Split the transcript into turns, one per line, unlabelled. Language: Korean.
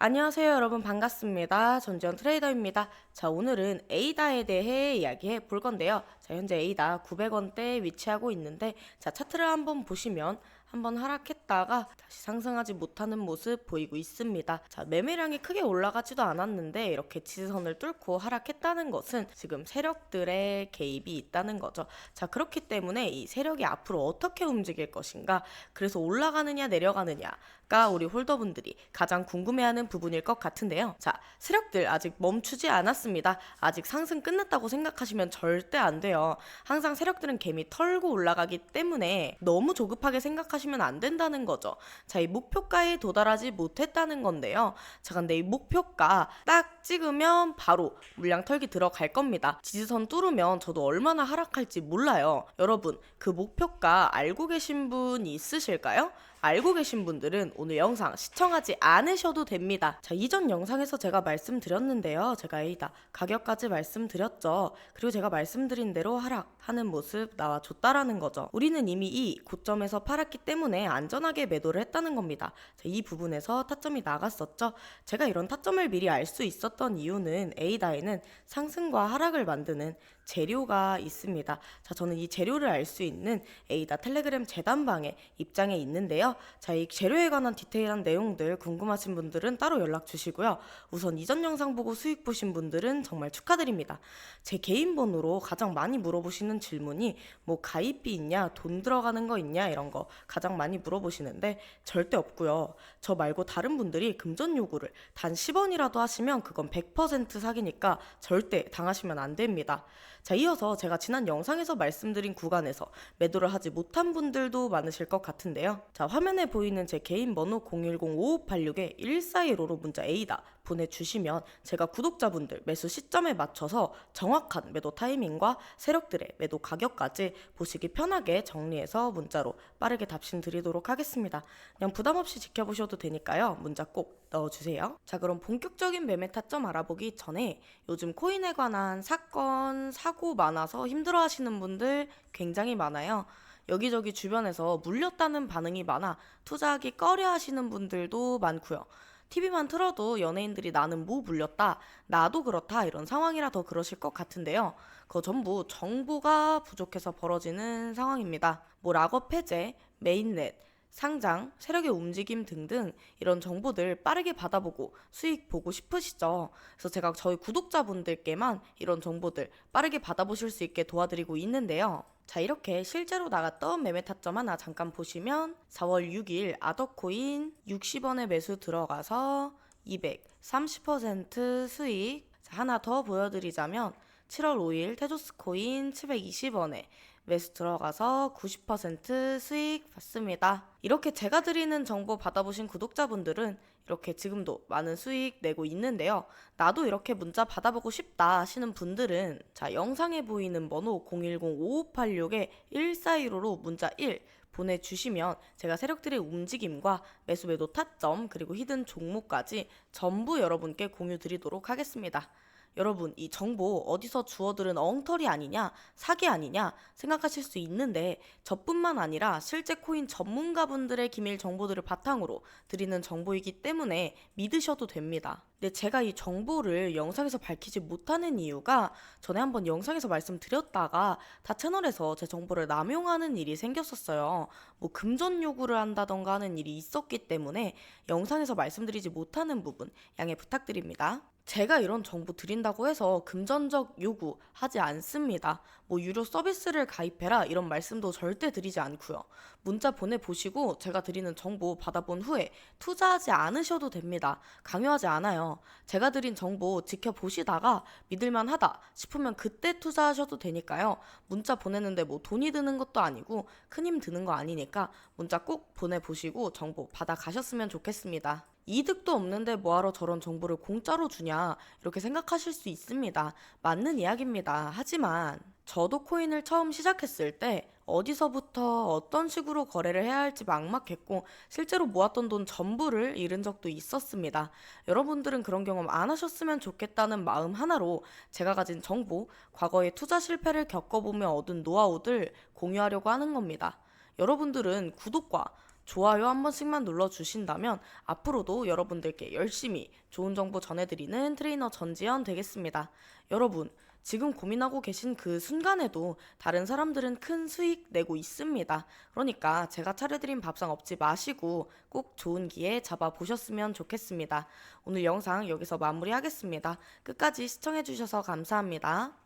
안녕하세요 여러분 반갑습니다. 전지현 트레이더입니다. 자 오늘은 에이다에 대해 이야기해 볼 건데요. 자 현재 에이다 900원대에 위치하고 있는데 자 차트를 한번 보시면 한번 하락했다가 다시 상승하지 못하는 모습 보이고 있습니다. 자 매매량이 크게 올라가지도 않았는데 이렇게 지지선을 뚫고 하락했다는 것은 지금 세력들의 개입이 있다는 거죠. 자 그렇기 때문에 이 세력이 앞으로 어떻게 움직일 것인가 그래서 올라가느냐 내려가느냐가 우리 홀더분들이 가장 궁금해하는 부분일 것 같은데요. 자 세력들 아직 멈추지 않았습니다. 아직 상승 끝났다고 생각하시면 절대 안 돼요. 항상 세력들은 개미 털고 올라가기 때문에 너무 조급하게 생각하시면 안 된다는 거죠. 자, 이 목표가에 도달하지 못했다는 건데요. 자, 근데 이 목표가 딱 찍으면 바로 물량 털기 들어갈 겁니다. 지지선 뚫으면 저도 얼마나 하락할지 몰라요. 여러분, 그 목표가 알고 계신 분이 있으실까요? 알고 계신 분들은 오늘 영상 시청하지 않으셔도 됩니다. 자, 이전 영상에서 제가 말씀드렸는데요. 제가 A다 가격까지 말씀드렸죠. 그리고 제가 말씀드린 대로 하락하는 모습 나와줬다라는 거죠. 우리는 이미 이 고점에서 팔았기 때문에 안전하게 매도를 했다는 겁니다. 자, 이 부분에서 타점이 나갔었죠. 제가 이런 타점을 미리 알 수 있었던 이유는 A다에는 상승과 하락을 만드는 재료가 있습니다. 자, 저는 이 재료를 알 수 있는 에이다 텔레그램 재단방에 입장에 있는데요. 자, 이 재료에 관한 디테일한 내용들 궁금하신 분들은 따로 연락 주시고요. 우선 이전 영상 보고 수익 보신 분들은 정말 축하드립니다. 제 개인 번호로 가장 많이 물어보시는 질문이 뭐 가입비 있냐, 돈 들어가는 거 있냐 이런 거 가장 많이 물어보시는데 절대 없고요. 저 말고 다른 분들이 금전 요구를 단 10원이라도 하시면 그건 100% 사기니까 절대 당하시면 안 됩니다. 자, 이어서 제가 지난 영상에서 말씀드린 구간에서 매도를 하지 못한 분들도 많으실 것 같은데요. 자, 화면에 보이는 제 개인 번호 010-5586-1415로 문자 A다 보내주시면 제가 구독자분들 매수 시점에 맞춰서 정확한 매도 타이밍과 세력들의 매도 가격까지 보시기 편하게 정리해서 문자로 빠르게 답신 드리도록 하겠습니다. 그냥 부담 없이 지켜보셔도 되니까요. 문자 꼭 넣어주세요. 자, 그럼 본격적인 매매 타점 알아보기 전에 요즘 코인에 관한 사건, 사고 많아서 힘들어 하시는 분들 굉장히 많아요. 여기저기 주변에서 물렸다는 반응이 많아 투자하기 꺼려 하시는 분들도 많고요. TV만 틀어도 연예인들이 나는 뭐 물렸다, 나도 그렇다 이런 상황이라 더 그러실 것 같은데요. 그거 전부 정보가 부족해서 벌어지는 상황입니다. 뭐 락업 해제, 메인넷, 상장, 세력의 움직임 등등 이런 정보들 빠르게 받아보고 수익 보고 싶으시죠? 그래서 제가 저희 구독자분들께만 이런 정보들 빠르게 받아보실 수 있게 도와드리고 있는데요. 자, 이렇게 실제로 나갔던 매매 타점 하나 잠깐 보시면 4월 6일 아더코인 60원에 매수 들어가서 230% 수익. 자, 하나 더 보여드리자면 7월 5일 테조스 코인 720원에 매수 들어가서 90% 수익 받습니다. 이렇게 제가 드리는 정보 받아보신 구독자분들은 이렇게 지금도 많은 수익 내고 있는데요. 나도 이렇게 문자 받아보고 싶다 하시는 분들은 자 영상에 보이는 번호 010-5586-1415로 문자 1 보내주시면 제가 세력들의 움직임과 매수 매도 타점 그리고 히든 종목까지 전부 여러분께 공유 드리도록 하겠습니다. 여러분, 이 정보 어디서 주워들은 엉터리 아니냐, 사기 아니냐 생각하실 수 있는데 저뿐만 아니라 실제 코인 전문가분들의 기밀 정보들을 바탕으로 드리는 정보이기 때문에 믿으셔도 됩니다. 근데 제가 이 정보를 영상에서 밝히지 못하는 이유가 전에 한번 영상에서 말씀드렸다가 다 채널에서 제 정보를 남용하는 일이 생겼었어요. 뭐 금전 요구를 한다던가 하는 일이 있었기 때문에 영상에서 말씀드리지 못하는 부분 양해 부탁드립니다. 제가 이런 정보 드린다고 해서 금전적 요구 하지 않습니다. 뭐 유료 서비스를 가입해라 이런 말씀도 절대 드리지 않고요. 문자 보내보시고 제가 드리는 정보 받아본 후에 투자하지 않으셔도 됩니다. 강요하지 않 제가 드린 정보 지켜보시다가 믿을만 하다 싶으면 그때 투자하셔도 되니까요. 문자 보내는데 뭐 돈이 드는 것도 아니고 큰 힘 드는 거 아니니까 문자 꼭 보내보시고 정보 받아가셨으면 좋겠습니다. 이득도 없는데 뭐하러 저런 정보를 공짜로 주냐 이렇게 생각하실 수 있습니다. 맞는 이야기입니다. 하지만 저도 코인을 처음 시작했을 때 어디서부터 어떤 식으로 거래를 해야 할지 막막했고 실제로 모았던 돈 전부를 잃은 적도 있었습니다. 여러분들은 그런 경험 안 하셨으면 좋겠다는 마음 하나로 제가 가진 정보, 과거의 투자 실패를 겪어보며 얻은 노하우들 공유하려고 하는 겁니다. 여러분들은 구독과 좋아요 한 번씩만 눌러주신다면 앞으로도 여러분들께 열심히 좋은 정보 전해드리는 트레이너 전지현 되겠습니다. 여러분, 지금 고민하고 계신 그 순간에도 다른 사람들은 큰 수익 내고 있습니다. 그러니까 제가 차려드린 밥상 없지 마시고 꼭 좋은 기회 잡아보셨으면 좋겠습니다. 오늘 영상 여기서 마무리하겠습니다. 끝까지 시청해주셔서 감사합니다.